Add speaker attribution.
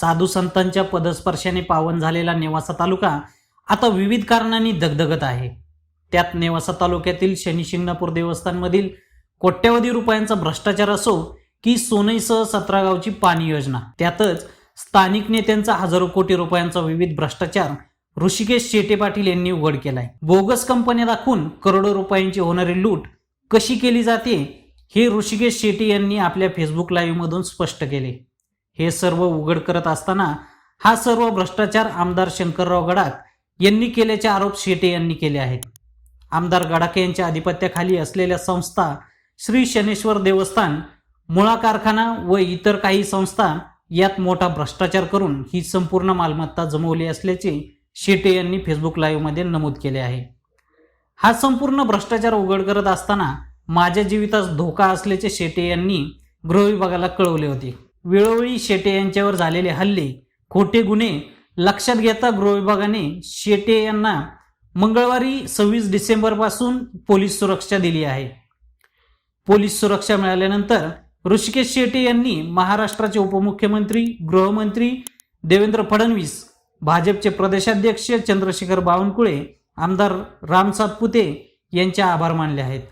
Speaker 1: साधू संतांच्या पदस्पर्शाने पावन झालेला नेवासा तालुका आता विविध कारणांनी दगदगत आहे. त्यात नेवासा तालुक्यातील शनिशिंगणापूर देवस्थानमधील कोट्यवधी रुपयांचा भ्रष्टाचार असो की सोनईसह सतरा गावची पाणी योजना त्यातच स्थानिक नेत्यांचा हजारो कोटी रुपयांचा विविध भ्रष्टाचार ऋषिकेश शेटे पाटील यांनी उघड केलाय. बोगस कंपन्या दाखवून करोडो रुपयांची होणारी लूट कशी केली जाते हे ऋषिकेश शेट्टी यांनी आपल्या फेसबुक लाईव्ह मधून स्पष्ट केले. हे सर्व उघड करत असताना हा सर्व भ्रष्टाचार आमदार शंकरराव गडाख यांनी केल्याचे आरोप शेटे यांनी केले आहेत. आमदार गडाखे यांच्या आधिपत्याखाली असलेल्या संस्था श्री शनेश्वर देवस्थान मुळा कारखाना व इतर काही संस्था यात मोठा भ्रष्टाचार करून ही संपूर्ण मालमत्ता जमवली असल्याचे शेटे यांनी फेसबुक लाईव्हमध्ये नमूद केले आहे. हा संपूर्ण भ्रष्टाचार उघड करत असताना माझ्या जीवितास धोका असल्याचे शेटे यांनी गृह विभागाला कळवले होते. वेळोवेळी शेटे यांच्यावर झालेले हल्ले खोटे गुन्हे लक्षात घेता गृहविभागाने शेटे यांना मंगळवारी सव्वीस डिसेंबरपासून पोलीस सुरक्षा दिली आहे. पोलीस सुरक्षा मिळाल्यानंतर ऋषिकेश शेटे यांनी महाराष्ट्राचे उपमुख्यमंत्री गृहमंत्री देवेंद्र फडणवीस भाजपचे प्रदेशाध्यक्ष चंद्रशेखर बावनकुळे आमदार राम सातपुते यांचे आभार मानले आहेत.